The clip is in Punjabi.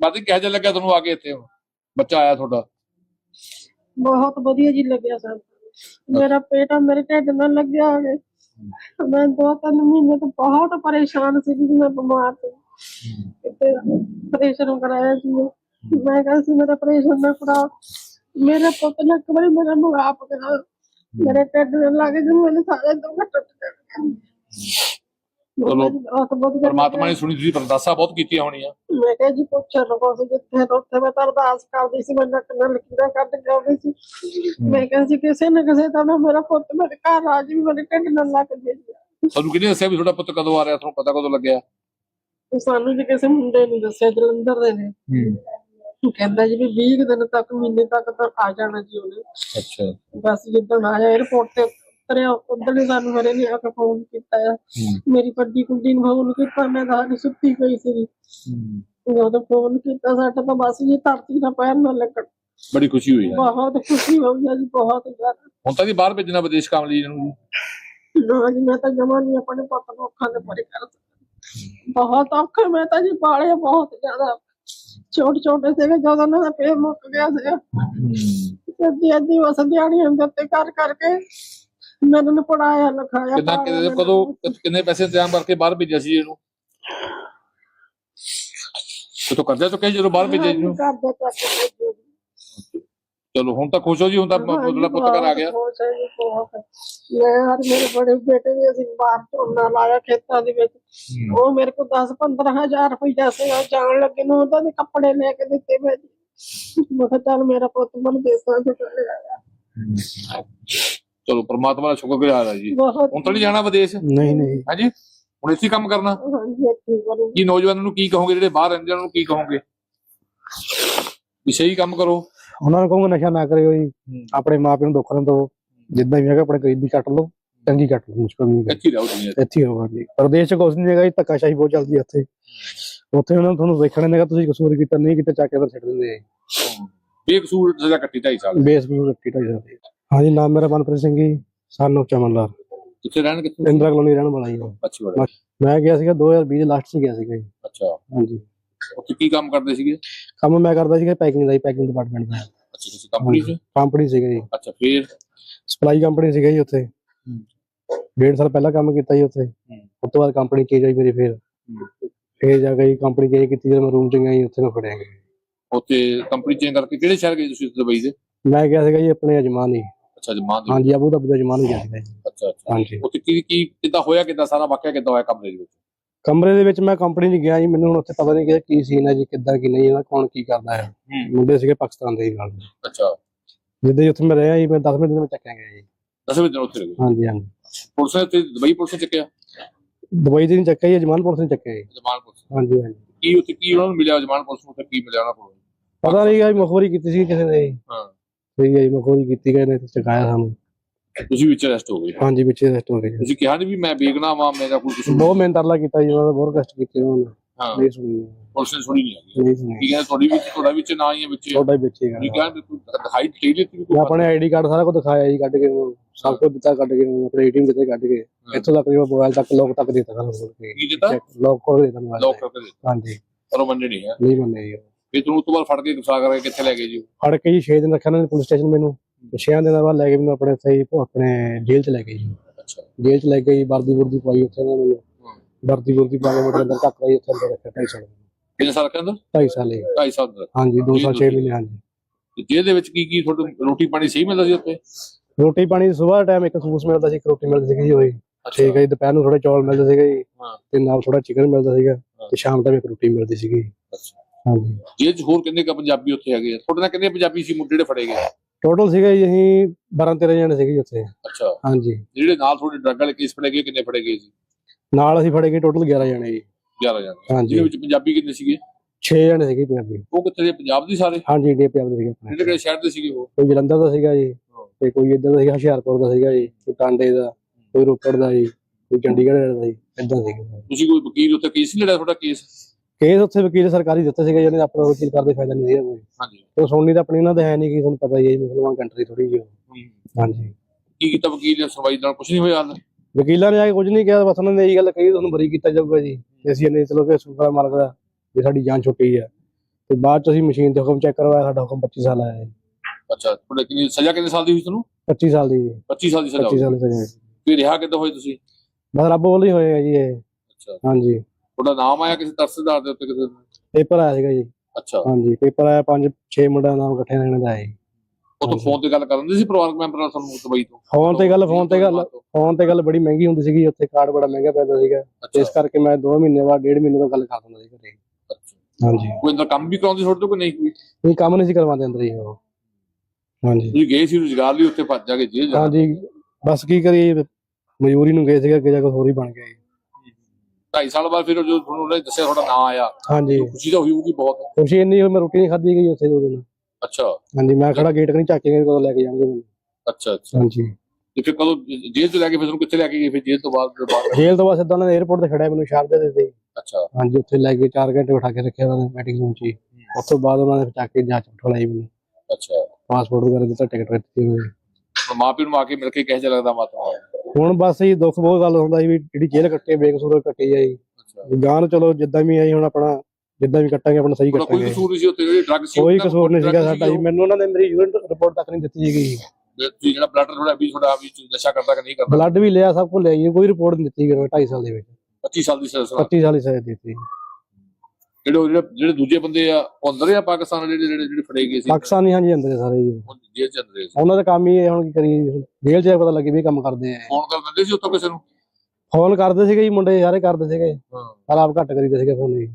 ਬਾਦੀ ਕਿਹੋ ਜਿਹਾ ਲੱਗਾ ਤੁਹਾਨੂੰ ਆ ਕੇ ਇੱਥੇ? ਬੱਚਾ ਆਇਆ ਤੁਹਾਡਾ। ਬਹੁਤ ਵਧੀਆ ਜੀ ਲੱਗਿਆ ਸਰ। ਮੇਰਾ ਪੇਟ ਮੇਰੇ ਢਿੱਡ ਨਾਲ ਲੱਗਿਆ ਹੋਵੇ। ਮੈਂ ਦੋ ਤਿੰਨ ਮਹੀਨੇ ਤੋਂ ਬਹੁਤ ਪਰੇਸ਼ਾਨ ਸੀ ਕਿ ਮੈਂ ਬਿਮਾਰ ਸੀ। ਕਿਤੇ ਆਪਰੇਸ਼ਨ ਕਰਾਇਆ ਸੀ ਮੈਂ। ਮੈਂ ਕਿਹਾ ਸੀ ਮੇਰਾ ਆਪਰੇਸ਼ਨ ਨਾ ਕਰਾਓ। ਮੇਰੇ ਪੁੱਤ ਨੇ ਇੱਕ ਵਾਰੀ ਮੇਰਾ ਮੁਗਾਪ ਕਰਾ ਮੇਰੇ ਢਿੱਡ ਨਾਲ ਲੱਗ ਗਏ ਮੇਰੇ ਸਾਰੇ ਦੁੱਖ ਟੁੱਟ ਗਏ ਚਲੋ, ਪਰਮਾਤਮਾ ਨੇ ਸੁਣੀ ਤੁਸੀਂ ਪਰਦਾਸਾ ਬਹੁਤ ਕੀਤੀਆਂ ਹੋਣੀਆਂ। ਮੈਂ ਕਿਹਾ ਜੀ ਪੁੱਛ ਲਵੋ ਸੀ ਜਿੱਥੇ ਤੋਂ ਉੱਥੇ ਮੈਂ ਤਾਂ ਅਰਦਾਸ ਕਰਦੀ ਸੀ ਮੈਂ ਨੱਕ ਨਾਲ ਲਕੀਰਾਂ ਕੱਢ ਕੇ ਆਉਂਦੀ ਸੀ। ਮੈਂ ਕਿਹਾ ਸੀ ਕਿਸੇ ਨਾ ਕਿਸੇ ਤਰ੍ਹਾਂ ਮੇਰਾ ਪੁੱਤ ਮੇਰੇ ਘਰ ਆ ਜੀ ਮੇਰੇ ਢਿੱਡ ਨਾਲ ਲੱਗ ਜੇ ਜੀ ਤੁਹਾਨੂੰ ਕਿਹਨੇ ਦੱਸਿਆ ਵੀ ਤੁਹਾਡਾ ਪੁੱਤ ਕਦੋਂ ਆ ਰਿਹਾ? ਤੁਹਾਨੂੰ ਪਤਾ ਕਦੋਂ ਲੱਗਿਆ? ਤੇ ਸਾਨੂੰ ਜੀ ਕਿਸੇ ਮੁੰਡੇ ਨੇ ਦੱਸਿਆ ਜਲੰਧਰ ਦੇ ਨੇ। ਉਹ ਕਹਿੰਦਾ ਜੀ ਵੀ 20 ਕੁ ਦਿਨ ਤੱਕ ਮਹੀਨੇ ਤੱਕ ਤਾਂ ਆ ਜਾਣਾ ਜੀ ਉਹਨੇ। ਅੱਛਾ। ਬਸ ਜਿੱਦਣ ਆਇਆ 에어ਪੋਰਟ ਤੇ ਉਤਰਿਆ ਉਦੋਂ ਹੀ ਸਾਨੂੰ ਮੇਰੇ ਨੇ ਆ ਕੇ ਫੋਨ ਕੀਤਾ। ਆ ਮੇਰੀ ਵੱਡੀ ਕੁੜੀ ਨੂੰ ਫੋਨ ਕੀਤਾ ਮੈਂ ਹਾਲੇ ਸੁੱਤੀ ਪਈ ਸੀ ਜਦੋਂ ਫੋਨ ਕੀਤਾ ਸਾਡਾ ਤਾਂ ਬਸ ਜੀ ਧਰਤੀ ਨਾਲ ਪੈਰ ਨਾ ਲੱਗਣ ਬੜੀ ਖੁਸ਼ੀ ਹੋਈ ਹੈ। ਬਹੁਤ ਖੁਸ਼ੀ ਹੋਈ ਆ ਜੀ ਬਹੁਤ ਜ਼ਿਆਦਾ। ਹੁਣ ਤਾਂ ਜੀ ਬਾਹਰ ਭੇਜਣਾ ਵਿਦੇਸ਼ ਕੰਮ ਲਈ ਇਹਨੂੰ ਨਾ ਜੀ ਮੈਂ ਤਾਂ ਜਮਾ ਨਹੀਂ ਆਪਣੇ ਪੁੱਤ ਨੂੰ ਅੱਖਾਂ ਦੇ ਪਰੇ ਕਰ ਸਕਦੀ। ਬਹੁਤ ਔਖੇ ਮੈਂ ਤਾਂ ਜੀ ਪਾਲੇ ਬਹੁਤ ਜ਼ਿਆਦਾ। ਛੋਟੇ ਛੋਟੇ ਸੀਗੇ ਜਦੋਂ ਉਹਨਾਂ ਦਾ ਪੇਟ ਮੁੱਕ ਗਿਆ ਸੀਗਾ। ਅੱਧੀ ਅੱਧੀ ਉਸ ਦਿਹਾੜੀਆਂ ਦੇ ਉੱਤੇ ਕਰ ਕਰਕੇ ਮੈਨੂੰ ਨੇ ਪੜਾਇਆ ਲਿਖਾਇਆ ਕਿੰਨਾ ਕਿੰਨੇ। ਕਦੋਂ ਕਿੰਨੇ ਪੈਸੇ ਇੰਤਜ਼ਾਮ ਕਰਕੇ ਬਾਹਰ ਭੇਜਿਆ ਸੀ ਇਹਨੂੰ ਤੋ ਕਰਜ਼ਾ ਚੁੱਕਿਆ ਸੀ ਜਦੋਂ ਬਾਹਰ ਭੇਜਿਆ ਇਹਨੂੰ? ਦੇ। ਚਲੋ ਹੁਣ ਤਾਂ ਖੁਸ਼ ਹੋ ਜੀ ਹੁਣ ਤਾਂ ਤੁਹਾਡਾ ਪੁੱਤ ਘਰ ਆ ਗਿਆ ਬਹੁਤ ਖੁਸ਼ ਹਾਂ ਜੀ, ਬਹੁਤ। ਮੈਂ ਹਰ ਮੇਰੇ ਬੜੇ ਬੇਟੇ ਵੀ ਅਸੀਂ ਬਾਹਰ ਝੋਨਾ ਲਾਇਆ ਖੇਤਾਂ ਦੇ ਵਿੱਚ ਉਹ ਮੇਰੇ ਕੋਲ 10 15000 ਰੁਪਈਆ ਸੀਗਾ ਜਾਣ ਲੱਗੇ ਨੂੰ ਉਹਦਾ ਦੇ ਕੱਪੜੇ ਲੈ ਕੇ ਦਿੱਤੇ ਮੈਂ ਜੀ ਮੈਂ ਕਿਹਾ ਚੱਲ ਮੇਰਾ ਪੁੱਤ ਮਨ ਦੇਸਾਂ ਤੋਂ ਚਲੇ ਆਇਆ ਚਲੋ ਪ੍ਰਮਾਤਮਾ ਦਾ ਸ਼ੁਕਰਗੁਜ਼ਾਰ ਆ ਜੀ। ਬਹੁਤ ਹੁਣ ਤਾਂ ਨਹੀਂ ਜਾਣਾ ਵਿਦੇਸ਼? ਨਹੀਂ ਨਹੀਂ। ਹਾਂਜੀ ਹੁਣ ਹੀ ਕੰਮ ਕਰਨਾ? ਹਾਂਜੀ ਕੀ ਨੌਜਵਾਨਾਂ ਨੂੰ ਕੀ ਕਹੋਗੇ ਜਿਹੜੇ ਬਾਹਰ ਰਹਿੰਦੇ ਉਹਨਾਂ ਨੂੰ ਕੀ ਕਹੋਗੇ? ਵੀ ਸਹੀ ਕੰਮ ਕਰੋ। ਉਹਨਾਂ ਨੂੰ ਕਹੂੰਗਾ ਨਸ਼ਾ ਨਾ ਕਰਿਓ ਜੀ। ਆਪਣੇ ਮਾਪਿਆਂ ਨੂੰ ਦੁੱਖ ਨਾ ਦਿਓ। ਜਿੱਦਾਂ ਵੀ ਹੈਗਾ ਆਪਣੇ ਗਰੀਬੀ ਕੱਟ ਲਓ ਚੰਗੀ ਕੱਟ ਲਓ ਮੁਸ਼ਕਲ ਨਹੀਂ ਹੈ ਇੱਥੇ ਹੀ ਰਹੋ ਦੁਨੀਆ। ਇੱਥੇ। ਹੀ ਹੋਗਾ ਜੀ ਪ੍ਰਦੇਸ਼ ਚ ਨਹੀਂ ਹੈਗਾ ਜੀ ਧੱਕਾਸ਼ਾਹੀ ਬਹੁਤ ਚੱਲਦੀ ਹੈ ਇੱਥੇ। ਉੱਥੇ ਉਹਨਾਂ ਨੂੰ ਤੁਹਾਨੂੰ ਵੇਖਣ ਨੇਗਾ ਤੁਸੀਂ ਕਸੂਰ ਕੀਤਾ ਨਹੀਂ ਕੀਤਾ ਚੱਕ ਕੇ ਅੰਦਰ ਛੱਡ ਦਿੰਦੇ ਆ। ਬੇਕਸੂਰ ਸਜ਼ਾ ਕੱਟੀ 2.5 ਸਾਲ। ਬੇਸ ਵੀ ਰੱਟੀ ਢਾਈ ਜਾਂਦੇ ਹਾਂਜੀ ਨਾਮ ਮੇਰਾ ਮਨਪ੍ਰੀਤ ਸਿੰਘ ਜੀ ਸਾਨੂੰ ਚਮਨ ਲਾਲ ਕਿੱਥੇ ਰਹਿਣ ਕਿੱਥੇ? ਇੰਦਰਾ ਕਲੋਨੀ ਰਹਿਣ ਵਾਲਾ ਜੀ। ਅੱਛੀ ਬੜਾ ਮੈਂ ਗਿਆ ਸੀਗਾ 2020 ਦੇ ਲਾਸਟ 'ਚ ਗਿਆ ਸੀਗਾ ਜੀ। ਅੱਛਾ। ਹਾਂਜੀ। ਉੱਥੇ ਕੀ ਕੰਮ ਕਰਦੇ ਸੀਗੇ? ਕੰਮ ਮੈਂ ਕਰਦਾ ਸੀਗਾ ਪੈਕਿੰਗ ਦਾ ਜੀ ਪੈਕਿੰਗ ਡਿਪਾਰਟਮੈਂਟ ਦਾ। ਅੱਛਾ ਕਿਸੇ ਕੰਪਨੀ 'ਚ? ਕੰਪਨੀ ਸੀਗਾ ਜੀ। ਅੱਛਾ ਫੇਰ? ਸਪਲਾਈ ਕੰਪਨੀ ਸੀਗਾ ਜੀ ਉੱਥੇ। ਡੇਢ ਸਾਲ ਪਹਿਲਾਂ ਕੰਮ ਕੀਤਾ ਜੀ ਉੱਥੇ। ਉਸ ਤੋਂ ਬਾਅਦ ਕੰਪਨੀ ਚੇਂਜ ਹੋਈ ਮੇਰੀ ਫਿਰ। ਫੇਰ ਜਾ ਕੇ ਕੰਪਨੀ ਚੇਂਜ ਕੀਤੀ ਜਦੋਂ ਮੈਂ ਰੂਮ 'ਚ ਗਿਆ ਜੀ ਉੱਥੇ ਮੈਂ ਫੜਿਆ ਗਿਆ ਉੱਥੇ ਕੰਪਨੀ ਚੇਂਜ ਕਰਕੇ ਕਿਹੜੇ ਸ਼ਹਿਰ ਗਏ ਤੁਸੀਂ ਦੁਬਈ ਦੇ? ਮੈਂ ਗਿਆ ਸੀਗਾ ਜੀ ਆਪਣੇ ਅਜਮਾਨ ਹੀ ਅੱਛਾ ਜਮਾਨ ਦੇ ਹਾਂਜੀ ਅਬੂ ਧਾਬੀ ਦਾ ਅਜਮਾਨ ਹੀ ਗਿਆ ਸੀਗਾ ਜੀ। ਅੱਛਾ ਅੱਛਾ। ਹਾਂਜੀ। ਉੱਥੇ ਕੀ ਕੀ ਕਿੱਦਾਂ ਹੋਇਆ ਕਿੱਦਾਂ ਸਾਰਾ ਵਾਕਿਆ ਕਿੱਦਾਂ ਹੋਇਆ ਕਮਰੇ ਦੇ ਵਿੱਚ? ਕਮਰੇ ਦੇ ਵਿੱਚ ਮੈਂ ਕੰਪਨੀ 'ਚ ਗਿਆ ਜੀ ਮੈਨੂੰ ਹੁਣ ਉੱਥੇ ਪਤਾ ਨਹੀਂ ਕਿ ਕੀ ਸੀਨ ਹੈ ਜੀ ਕਿੱਦਾਂ ਕੀ ਨਹੀਂ ਹੈ ਕੌਣ ਕੀ ਕਰਦਾ ਹੈ। ਮੁੰਡੇ ਸੀਗੇ ਪਾਕਿਸਤਾਨ ਦੇ ਜੀ ਨਾਲ। ਅੱਛਾ। ਜਿੱਦਾਂ ਹੀ ਉੱਥੇ ਮੈਂ ਰਿਹਾ ਜੀ ਮੈਂ 10 ਮਿੰਟ ਦੇ ਵਿੱਚ ਚੱਕਿਆ ਗਿਆ ਜੀ। ਦਸਵੇਂ ਦਿਨ ਉੱਥੇ ਰਹੇ? ਹਾਂਜੀ ਹਾਂਜੀ। ਪੁਲਿਸ ਨੇ ਉੱਥੇ ਦੁਬਈ ਪੁਲਿਸ ਨੇ ਚੱਕਿਆ? ਦੁਬਈ ਦੇ ਨਹੀਂ ਚੱਕਿਆ ਜੀ ਅਜਮਾਨ ਪੁਲਿਸ ਨੇ ਚੱਕਿਆ ਜੀ। ਜਮਾਨ ਪੁਲਿਸ। ਹਾਂਜੀ ਹਾਂਜੀ। ਕੀ ਉੱਥੇ ਕੀ ਉਹਨਾਂ ਨੂੰ ਮਿਲਿਆ ਜਮਾਨ ਪੁਲਿਸ ਨੂੰ ਉੱਥੇ ਕੀ ਮਿਲਿਆ ਉਹਨਾਂ ਕੋਲ? ਪਤਾ ਨਹੀਂ ਜੀ ਮਖੌਰੀ ਕੀਤੀ ਸੀ ਕਿਸੇ ਨੇ ਹਾਂ। ਸਹੀ ਹੈ ਜੀ ਮਖੌਰੀ ਕੀਤੀ ਗਏ ਨੇ ਤੇ ਚਕਾਇਆ ਸਾਨੂੰ। ਤੁਸੀਂ ਵਿੱਚ ਅਰੈਸਟ ਹੋ ਗਏ। ਹਾਂਜੀ ਵਿੱਚੇ ਰੈਸਟ ਹੋ ਗਏ। ਜੀ। ਤੁਸੀਂ ਕਿਹਾ ਨਹੀਂ ਵੀ ਮੈਂ ਬੇਗਨਾ ਵਾਂ ਮੇਰਾ ਕੋਈ ਕਸੂਰ ਬਹੁਤ ਮਿਹਨਤ ਤਰਲਾ ਕੀਤਾ ਜੀ ਉਹਨਾਂ ਦਾ ਬਹੁਤ ਕਸ਼ਟ ਕੀਤੇ ਉਹਨਾਂ ਨੇ। ਹਾਂ। ਨਹੀਂ ਸੁਣੀ। ਪੁਲਿਸ ਨੇ ਸੁਣੀ ਨਹੀਂ ਹੈਗੀ। ਨਹੀਂ ਸੁਣੀ। ਕੀ ਕਹਿੰਦੇ ਤੁਹਾਡੀ ਵਿੱਚ ਤੁਹਾਡਾ ਵਿੱਚ ਨਾ ਹੀ ਹੈ ਹੀ ਬੱਚੇ ਤੁਸੀਂ ਗਾ ਕਿਹਾ ਵੀ ਤੂੰ ਦਿਖਾਈ ਦੇ ਦਿੱਤੀ ਵੀ ਮੈਂ ਆਪਣੇ ਆਈਡੀ ਕਾਰਡ ਸਾਰਾ ਕੁਝ ਦਿਖਾਇਆ ਜੀ ਕੱਢ ਕੇ ਉਹਨੂੰ। ਸਭ ਕੁਝ ਦਿੱਤਾ ਕੱਢ ਕੇ ਉਹਨੂੰ ਆਪਣੇ ਏਟੀਐਮ ਦਿੱਤੇ ਕੱਢ ਕੇ। ਇੱਥੋਂ ਤੱਕ ਜਿਹੜਾ ਮੋਬਾਈਲ ਤੱਕ ਲੋਕ ਤੱਕ ਦਿੱਤਾ ਸਾਨੂੰ। ਕੇ ਦਿੱਤਾ? ਲੋਕ ਖੋਲ ਦਿੱਤਾ ਮੋਬਾਈਲ ਲੋਕ ਕਰਕੇ ਦੇ ਹਾਂਜੀ। ਪਰ ਉਹ ਮੰਨੇ ਨਹੀਂ ਹੈ ਨਹੀਂ ਮੰਨੇ ਜੀ। ਉਹ। ਫਿਰ ਤੁਹਾਨੂੰ ਉਸ ਤੋਂ ਬਾਅਦ ਫੜ ਕੇ ਗੁਸਾ ਕਰਕੇ ਕਿੱਥੇ ਲੈ ਗਏ ਜੀ? ਫੜ ਕੇ ਜੀ 6 ਦਿਨ ਰੱਖਿਆ ਉਹਨਾਂ ਨੇ ਪੁਲਿਸ ਸਟੇਸ਼ਨ ਮੈਨੂੰ। ਤੇ 6 ਦਿਨਾਂ ਬਾਅਦ ਲੈ ਕੇ ਮੈਨੂੰ ਆਪਣੇ ਸਹੀ ਆਪਣੇ ਜੇਲ੍ਹ ਚ ਲੈ ਗਏ ਜੀ। ਅੱਛਾ। ਜੇਲ੍ਹ ਚ ਲੈ ਕੇ ਜੀ ਵਰਦੀ ਵਰਦੀ ਪਾਈ ਉੱਥੇ ਉਹਨਾਂ ਨੇ। ਵਰਦੀ ਵਰਦੀ ਪਾ ਕੇ ਮੇਰੇ ਅੰਦਰ ਧੱਕ ਉੱਥੇ ਅੰਦਰ ਰੱਖਿਆ ਢਾਈ ਸਾਲ ਕਿੰਨੇ ਸਾਲ ਕਹਿੰਦਾ? ਢਾਈ ਸਾਲ ਹੀ। 2.5 ਸਾਲ ਦਾ। ਹਾਂਜੀ 2 ਸਾਲ ਜੀ, 6 ਮਹੀਨੇ ਹਾਂਜੀ। ਤੇ ਜੇਲ੍ਹ ਦੇ ਵਿੱਚ ਕੀ ਕੀ ਤੁਹਾਨੂੰ ਰੋਟੀ ਪਾਣੀ ਸਹੀ ਮਿਲਦਾ ਸੀ ਉੱਥੇ? ਰੋਟੀ ਪਾਣੀ ਸਵੇਰ ਟਾਈਮ ਇੱਕ ਸੂਸ ਮਿਲਦਾ ਸੀ ਇੱਕ ਰੋਟੀ ਮਿਲਦੀ ਸੀਗੀ ਜੀ ਹੋਈ ਠੀਕ ਹੈ ਜੀ ਦੁਪਹਿਰ ਨੂੰ ਥੋੜੇ ਚੌਲ ਮਿਲਦੇ ਸੀਗੇ ਜੀ। ਤੇ ਨਾਲ ਥੋੜਾ ਚਿਕਨ ਮਿਲਦਾ ਸੀਗਾ ਤੇ ਸ਼ਾਮ ਟਾਈਮ ਇੱਕ ਰੋਟੀ ਮਿਲਦੀ ਸੀਗੀ। ਅੱਛਾ। ਹਾਂਜੀ। ਜੇਲ੍ਹ 'ਚ ਹੋਰ ਕਿੰਨੇ ਕ ਪੰਜਾਬੀ ਉੱਥੇ ਹੈਗੇ ਆ? ਤੁਹਾਡੇ ਨਾਲ ਕਿੰਨੇ ਪੰਜਾਬੀ ਸੀ ਮੁੰਡੇ ਜਿਹੜੇ ਫੜੇ ਗਏ? ਟੋਟਲ ਸੀਗਾ ਜੀ ਅਸੀਂ 12 13 ਜਣੇ ਸੀਗੇ ਜੀ ਉੱਥੇ। ਅੱਛਾ। ਹਾਂਜੀ। ਜਿਹੜੇ ਨਾਲ ਤੁਹਾਡੇ ਡਰੱਗ ਵਾਲੇ ਕੇਸ ਫੜੇ ਗਏ ਕਿੰਨੇ ਫੜੇ ਗਏ ਸੀ ਨਾਲ ਅਸੀਂ ਫੜੇ ਗਏ ਟੋਟਲ 11 ਜਣੇ ਜੀ। 11 ਜਣੇ। ਹਾਂਜੀ। ਜਿਹਦੇ ਵਿੱਚ ਪੰਜਾਬੀ ਕਿੰਨੇ ਸੀਗੇ? 6 ਜਣੇ ਸੀਗੇ ਪੰਜਾਬੀ। ਉਹ ਕਿੱਥੇ ਦੇ? ਪੰਜਾਬ ਦੇ ਸਾਰੇ? ਹਾਂਜੀ ਡੇ ਪੰਜਾਬ ਦੇ ਸੀਗੇ ਆਪਣੇ। ਜਿਹੜੇ ਕਿਹੜੇ ਸ਼ਹਿਰ ਦੇ ਸੀਗੇ ਉਹ? ਕੋਈ ਜਲੰਧਰ ਦਾ ਸੀਗਾ ਜੀ। ਤੇ ਕੋਈ ਇੱਧਰ ਦਾ ਸੀਗਾ ਹੁਸ਼ਿਆਰਪੁਰ ਦਾ ਸੀਗਾ ਜੀ ਕੋਈ ਟਾਂਡੇ ਦਾ ਕੋਈ ਰੋਪੜ ਦਾ ਜੀ ਕੋਈ ਚੰਡੀਗੜ੍ਹ ਦਾ ਜੀ ਇਦਾਂ ਸੀਗੇ। ਤੁਸੀਂ ਕੋਈ ਵਕੀਲ ਉੱਥੇ ਕੇਸ ਨਹੀਂ ਲੜਿਆ ਤੁਹਾਡਾ ਕੇਸ ਕੇਸ ਉੱਥੇ ਵਕੀਲ ਸਰਕਾਰੀ ਦਿੱਤੇ ਸੀਗੇ ਜਿਹਨੇ ਆਪਣਾ ਵਕੀਲ ਕਰਦੇ ਫਾਇਦਾ ਨਹੀਂ ਸੀਗਾ ਕੋਈ। ਹਾਂਜੀ। ਉਹ ਸੁਣਨੀ ਤਾਂ ਆਪਣੀ ਇਹਨਾਂ ਦਾ ਹੈ ਨਹੀਂ ਕਿ ਤੁਹਾਨੂੰ ਪਤਾ ਹੀ ਹੈ ਜੀ ਮੁਸਲਮਾਨ ਕੰਟਰੀ ਥੋੜੀ ਜਿਹੀ। ਹਾਂਜੀ। ਕੀ ਕੀਤਾ ਵਕੀਲ ਨੇ ਸੁਣਵਾਈ ਨਾਲ ਕੁਝ ਨਹੀਂ ਹੋਇਆ ਹਾਲ? ਵਕੀਲਾਂ ਨੇ ਆ ਕੇ ਕੁਝ ਨਹੀਂ ਕਿਹਾ ਬਸ ਉਹਨਾਂ ਨੇ ਇਹੀ ਗੱਲ ਕਹੀ ਤੁਹਾਨੂੰ ਬਰੀ ਕੀਤਾ ਜਾਊਗਾ ਜੀ। ਤੇ ਅਸੀਂ ਇਹਨੇ ਚਲੋ ਕਿ ਸੁਖਾ ਮਾਲਕ ਦਾ ਵੀ ਸਾਡੀ ਜਾਨ ਛੁੱਟੀ ਆ। ਤੇ ਬਾਅਦ ਚ ਅਸੀਂ ਮਸ਼ੀਨ ਤੇ ਹੁਕਮ ਚੈੱਕ ਕਰਵਾਇਆ ਸਾਡਾ ਹੁਕਮ 25 ਸਾਲ ਆਇਆ ਜੀ। ਅੱਛਾ ਤੁਹਾਡੇ ਕਿੰਨੀ ਸਜ਼ਾ ਕਿੰਨੇ ਸਾਲ ਦੀ ਹੋਈ ਤੁਹਾਨੂੰ? 25 ਸਾਲ ਦੀ ਜੀ। 25 ਸਾਲ ਦੀ ਸਜ਼ਾ 25 ਹੋਈ ਸਾਲ ਦੀ ਸਜ਼ਾ। ਫਿਰ ਰਿਹਾ ਕਿੱਦਾਂ ਹੋਏ ਤੁਸੀਂ? ਬਸ ਰੱਬ ਵੱਲੋਂ ਹੀ ਹੋਏਗਾ ਜੀ ਇਹ। ਅੱਛਾ। ਹਾਂਜੀ। ਤੁਹਾਡਾ ਨਾਮ ਆਇਆ ਕਿਸੇ ਤਰਸਦਾਰ ਦੇ ਉੱਤੇ ਕਿਸੇ ਪੇਪਰ ਆਇਆ ਸੀਗਾ ਜੀ। ਅੱਛਾ। ਹਾਂਜੀ ਪੇਪਰ ਆਇਆ ਪੰਜ ਛੇ ਮੁੰਡਿਆਂ ਦਾ ਨਾਮ ਇਕੱਠੇ ਰਹਿਣ ਦਾ ਹੈ ਉਹ ਤੋਂ ਫੋਨ ਤੇ ਗੱਲ ਕਰਨ ਦੇ ਸੀ ਪਰਿਵਾਰਕ ਮੈਂਬਰ ਨਾਲ ਤੁਹਾਨੂੰ ਦੁਬਈ ਤੋਂ? ਫੋਨ ਤੇ ਗੱਲ ਫੋਨ ਤੇ ਗੱਲ ਫੋਨ ਤੇ ਗੱਲ ਬੜੀ ਮਹਿੰਗੀ ਹੁੰਦੀ ਸੀਗੀ ਉੱਥੇ ਕਾਰਡ ਬੜਾ ਮਹਿੰਗਾ ਪੈਂਦਾ ਸੀਗਾ। ਇਸ ਕਰਕੇ ਮੈਂ 2 ਮਹੀਨੇ ਬਾਅਦ ਡੇਢ ਮਹੀਨੇ ਬਾਅਦ ਗੱਲ ਕਰ ਦਿੰਦਾ ਸੀ ਘਰੇ। ਹਾਂਜੀ। ਕੋਈ ਅੰਦਰ ਕੰਮ ਵੀ ਕਰਾਉਂਦੇ ਛੋੜ ਤੋਂ ਕੋਈ ਨਹੀਂ ਕੋਈ? ਇਹ ਕੰਮ ਨਹੀਂ ਸੀ ਕਰਵਾਉਂਦੇ ਅੰਦਰ ਹੀ ਉਹ। ਹਾਂਜੀ। ਤੁਸੀਂ ਗਏ ਸੀ ਰੁਜ਼ਗਾਰ ਲਈ ਉੱਥੇ ਫਸ ਜਾ ਕੇ ਜਾ ਹਾਂਜੀ। ਬਸ ਕੀ ਕਰੀਏ ਮਜਬੂਰੀ ਨੂੰ ਗਏ ਸੀਗਾ ਅੱਗੇ ਜਾ ਕੇ ਹੋਰ ਹੀ ਬਣ ਗਿਆ ਜੀ। ਢਾਈ ਸਾਲ ਬਾਅਦ ਫਿਰ ਜੋ ਤੁਹਾਨੂੰ ਉਹਨੇ ਦੱਸਿਆ ਤੁਹਾਡਾ ਨਾਂ ਆਇਆ ਹਾਂਜੀ। ਖੁਸ਼ੀ ਤਾਂ ਹੋਈ ਹੋਊਗੀ ਬਹੁਤ। ਖੁਸ਼ੀ ਇੰਨੀ ਹੋਈ ਮੈਂ ਰੋਟੀ ਨਹੀਂ ਖਾਧੀ ਗਈ ਉੱਥੇ ਦੋ ਦਿਨ। ਅੱਛਾ। ਹਾਂਜੀ ਮੈਂ ਖੜਾ ਗੇਟ ਝਾਕੇ ਗਏ ਕਦੋਂ ਲੈ ਕੇ ਜਾਣਗੇ ਮੈਨੂੰ। ਅੱਛਾ ਅੱਛਾ। ਹਾਂਜੀ। ਤੇ ਫਿਰ ਕਦੋਂ ਜੇਲ੍ਹ ਤੋਂ ਲੈ ਕੇ ਫਿਰ ਤੁਹਾਨੂੰ ਕਿੱਥੇ ਲੈ ਕੇ ਗਏ? ਫਿਰ ਜੇਲ੍ਹ ਤੋਂ ਬਾਅਦ ਜੇਲ੍ਹ ਤੋਂ ਬਾਅਦ ਸਿੱਧਾ ਉਹਨਾਂ ਨੇ 에어ਪੋਰਟ ਤੇ ਖੜਿਆ ਮੈਨੂੰ ਸ਼ਾਰਜਾ ਦੇ ਦਿੱਤੇ। ਅੱਛਾ। ਹਾਂਜੀ ਉੱਥੇ ਲੈ ਕੇ 4 ਘੰਟੇ ਬਿਠਾ ਕੇ ਰੱਖਿਆ ਉਹਨਾਂ ਨੇ ਮੀਟਿੰਗ ਰੂਮ 'ਚ। ਉਸ ਤੋਂ ਬਾਅਦ ਉਹਨਾਂ ਨੇ ਚੱਕ ਕੇ ਜਾਂਚ ਬਿਠਾਈ ਮੈਨੂੰ। ਅੱਛਾ। ਪਾਸਪੋਰਟ ਵਗੈਰਾ ਦਿੱਤਾ ਟਿਕਟ ਦਿੱਤੀ ਹੋਈ। ਮਾਂ ਪਿਓ ਨੂੰ ਆ ਕੇ ਮਿਲ ਕੇ ਕਿਹੋ ਜਿਹਾ ਲੱਗਦਾ ਮਾਤਾ? ਹੁਣ ਬਸ ਇਹ ਦੁੱਖ ਬਹੁਤ ਗੱਲ ਹੁੰਦਾ ਸੀ ਵੀ ਜਿਹੜੀ ਜੇਲ੍ਹ ਕੱਟੇ ਬੇਕਸੂਰ ਕੱਟੀ ਅੱਛਾ। ਗਾਂ ਚਲੋ ਜਿੱਦਾਂ ਵੀ ਆਈ ਹੁਣ ਆਪਣਾ ਜਿੱਦਾਂ ਵੀ ਕੱਟਾਂਗੇ ਆਪਣਾ ਸਹੀ ਉਹਦਾ ਕੋਈ ਕੱਟਾਂਗੇ। ਕਸੂਰ ਨਹੀਂ ਸੀ ਉੱਥੇ ਜਿਹੜੇ ਡਰੱਗ ਸੀ ਕੋਈ ਕਸੂਰ ਨਹੀਂ ਸੀਗਾ ਸਾਡਾ ਜੀ। ਮੈਨੂੰ ਉਹਨਾਂ ਨੇ ਮੇਰੀ ਯੂਰਿਨ ਰਿਪੋਰਟ ਤੱਕ ਨਹੀਂ ਦਿੱਤੀ ਸੀਗੀ। ਤੁਸੀਂ ਜਿਹੜਾ ਬਲੱਡ ਥੋੜਾ ਵੀ ਥੋੜਾ ਵੀ ਨਸ਼ਾ ਕਰਦਾ ਕਿ ਨਹੀਂ ਕਰਦਾ? ਬਲੱਡ ਵੀ ਲਿਆ ਸਭ ਕੁਝ ਲਿਆ ਜੀ। ਕੋਈ ਰਿਪੋਰਟ ਨਹੀਂ ਦਿੱਤੀ ਗਈ 2.5 ਸਾਲ ਦੇ ਵਿੱਚ। 25 ਸਾਲ ਦੀ ਸਜ਼ਾ 25 ਸਾਲ ਦੀ ਸਜ਼ਾ ਦਿੱਤੀ। ਜਿਹੜੇ ਜਿਹੜੇ ਜਿਹੜੇ ਦੂਜੇ ਬੰਦੇ ਆ ਉਹ ਅੰਦਰ ਆ ਪਾਕਿਸਤਾਨ ਵਾਲੇ ਜਿਹੜੇ ਜਿਹੜੇ ਜਿਹੜੇ ਫੜੇ ਗਏ ਸੀ? ਪਾਕਿਸਤਾਨੀ ਹਾਂਜੀ ਅੰਦਰ ਹੈ ਸਾਰੇ ਜੀ। ਉਹ ਜੇਲ੍ਹ ਚ ਅੰਦਰ ਸੀ। ਉਹਨਾਂ ਦਾ ਕੰਮ ਹੀ ਇਹ ਹੁਣ ਕੀ ਕਰੀਏ ਜੇਲ੍ਹ 'ਚ ਪਤਾ ਲੱਗੇ ਵੀ ਇਹ ਕੰਮ ਕਰਦੇ ਆ। ਫੋਨ ਕਰ ਦਿੰਦੇ ਸੀ ਉੱਥੋਂ ਕਿਸੇ ਨੂੰ? ਫੋਨ ਕਰਦੇ ਸੀਗੇ ਜੀ ਮੁੰਡੇ ਸਾਰੇ ਕਰਦੇ ਸੀਗੇ। ਹਾਂ। ਪਰ ਆਪ ਘੱਟ ਕਰੀਦੇ ਸੀਗੇ ਫੋਨ ਜੀ।